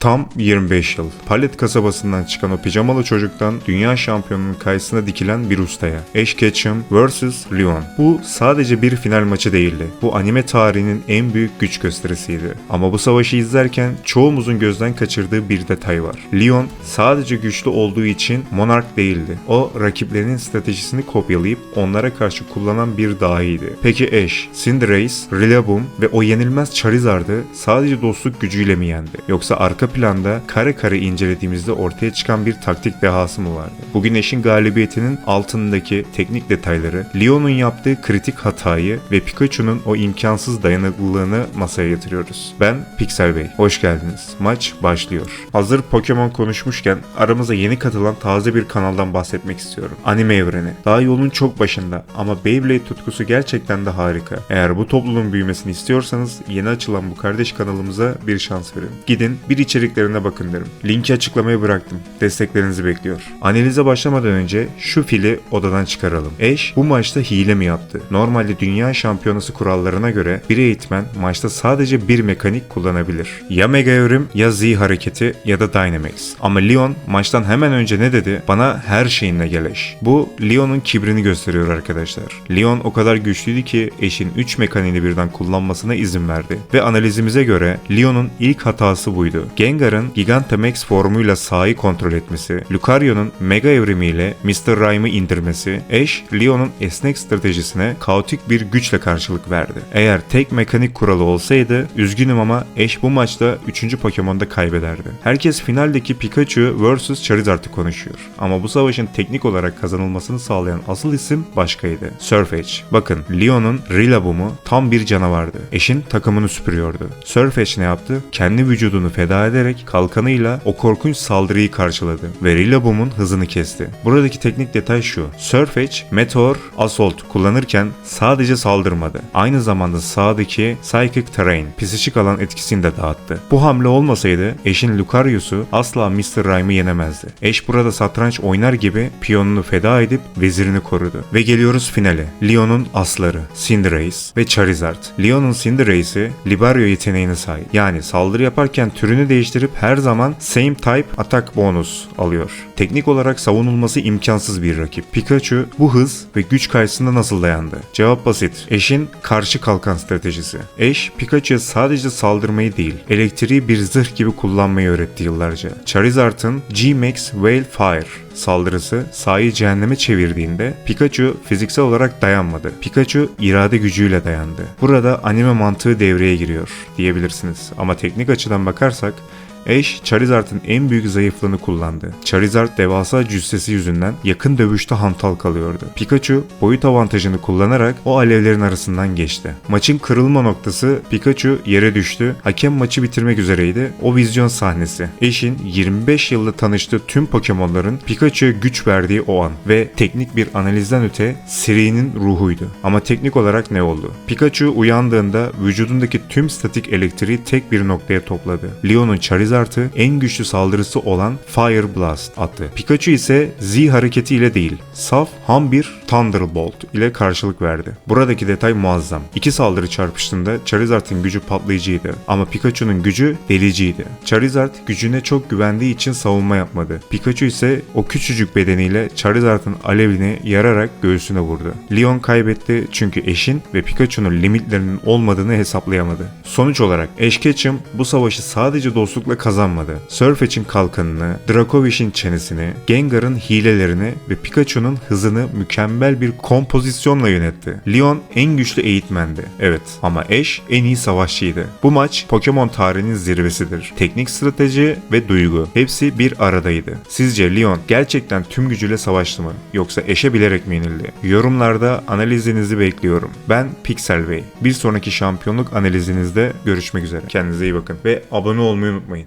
Tam 25 yıl. Palet kasabasından çıkan o pijamalı çocuktan dünya şampiyonunun karşısına dikilen bir ustaya. Ash Ketchum vs. Leon. Bu sadece bir final maçı değildi. Bu anime tarihinin en büyük güç gösterisiydi. Ama bu savaşı izlerken çoğumuzun gözden kaçırdığı bir detay var. Leon sadece güçlü olduğu için monark değildi. O rakiplerinin stratejisini kopyalayıp onlara karşı kullanan bir dahiydi. Peki Ash, Cinderace, Rillaboom ve o yenilmez Charizard'ı sadece dostluk gücüyle mi yendi? Yoksa arka planda kare kare incelediğimizde ortaya çıkan bir taktik dehası mı vardı? Bugün Ash'in galibiyetinin altındaki teknik detayları, Leon'un yaptığı kritik hatayı ve Pikachu'nun o imkansız dayanıklılığını masaya yatırıyoruz. Ben Pixel Bey, hoş geldiniz. Maç başlıyor. Hazır Pokemon konuşmuşken aramıza yeni katılan taze bir kanaldan bahsetmek istiyorum. Anime evreni. Daha yolun çok başında ama Beyblade tutkusu gerçekten de harika. Eğer bu topluluğun büyümesini istiyorsanız yeni açılan bu kardeş kanalımıza bir şans verin. Gidin bir içeriklerine bakın derim. Linki açıklamaya bıraktım. Desteklerinizi bekliyor. Analize başlamadan önce şu fili odadan çıkaralım. Ash bu maçta hile mi yaptı? Normalde dünya şampiyonası kurallarına göre bir eğitmen maçta sadece bir mekanik kullanabilir. Ya Mega Evrim ya Z hareketi ya da Dynamax. Ama Leon maçtan hemen önce ne dedi? Bana her şeyinle gel Ash. Bu Leon'un kibrini gösteriyor arkadaşlar. Leon o kadar güçlüydü ki Ash'in 3 mekaniğini birden kullanmasına izin verdi. Ve analizimize göre Leon'un ilk hatası buydu. Gengar'ın Gigantamax formuyla sahayı kontrol etmesi, Lucario'nun Mega evrimiyle Mr. Rime'ı indirmesi, Ash, Leon'un esnek stratejisine kaotik bir güçle karşılık verdi. Eğer tek mekanik kuralı olsaydı, üzgünüm ama Ash bu maçta 3. Pokemon'da kaybederdi. Herkes finaldeki Pikachu vs. Charizard'ı konuşuyor. Ama bu savaşın teknik olarak kazanılmasını sağlayan asıl isim başkaydı. Surfetch. Bakın, Leon'un Rillaboom'u tam bir canavardı. Ash'in takımını süpürüyordu. Surfetch ne yaptı? Kendi vücudunu feda ederek kalkanıyla o korkunç saldırıyı karşıladı ve Rillaboom'un hızını kesti. Buradaki teknik detay şu. Surfetch, Meteor, Assault kullanırken sadece saldırmadı. Aynı zamanda sağdaki Psychic Terrain, psişik alan etkisini de dağıttı. Bu hamle olmasaydı Ash'in Lucario'su asla Mr. Rime'ı yenemezdi. Ash burada satranç oynar gibi piyonunu feda edip vezirini korudu. Ve geliyoruz finale. Leon'un asları, Cinderace ve Charizard. Leon'un Cinderace'i Libario yeteneğine sahip. Yani saldırı yaparken türünü değiştirip her zaman same type atak bonus alıyor. Teknik olarak savunulması imkansız bir rakip. Pikachu bu hız ve güç karşısında nasıl dayandı? Cevap basit. Ash'in karşı kalkan stratejisi. Ash, Pikachu'ya sadece saldırmayı değil, elektriği bir zırh gibi kullanmayı öğretti yıllarca. Charizard'ın G-Max Whale Fire saldırısı sahayı cehenneme çevirdiğinde Pikachu fiziksel olarak dayanmadı. Pikachu irade gücüyle dayandı. Burada anime mantığı devreye giriyor diyebilirsiniz. Ama teknik açıdan bakarsak Ash, Charizard'ın en büyük zayıflığını kullandı. Charizard devasa cüssesi yüzünden yakın dövüşte hantal kalıyordu. Pikachu boyut avantajını kullanarak o alevlerin arasından geçti. Maçın kırılma noktası Pikachu yere düştü. Hakem maçı bitirmek üzereydi. O vizyon sahnesi. Ash'in 25 yılda tanıştığı tüm Pokemon'ların Pikachu'ya güç verdiği o an ve teknik bir analizden öte serinin ruhuydu. Ama teknik olarak ne oldu? Pikachu uyandığında vücudundaki tüm statik elektriği tek bir noktaya topladı. Leon'un Charizard'ı en güçlü saldırısı olan Fire Blast attı. Pikachu ise Z hareketiyle değil, saf ham bir Thunderbolt ile karşılık verdi. Buradaki detay muazzam. İki saldırı çarpıştığında Charizard'ın gücü patlayıcıydı ama Pikachu'nun gücü deliciydi. Charizard gücüne çok güvendiği için savunma yapmadı. Pikachu ise o küçücük bedeniyle Charizard'ın alevini yararak göğsüne vurdu. Leon kaybetti çünkü eşin ve Pikachu'nun limitlerinin olmadığını hesaplayamadı. Sonuç olarak Ash Ketchum bu savaşı sadece dostlukla kazanmadı. Surfetch'in kalkanını, Dracovich'in çenesini, Gengar'ın hilelerini ve Pikachu'nun hızını mükemmel bir kompozisyonla yönetti. Leon en güçlü eğitmendi. Evet ama Ash en iyi savaşçıydı. Bu maç Pokemon tarihinin zirvesidir. Teknik strateji ve duygu hepsi bir aradaydı. Sizce Leon gerçekten tüm gücüyle savaştı mı? Yoksa Ash'e bilerek mi yenildi? Yorumlarda analizinizi bekliyorum. Ben Pixel Bey. Bir sonraki şampiyonluk analizinizde görüşmek üzere. Kendinize iyi bakın ve abone olmayı unutmayın.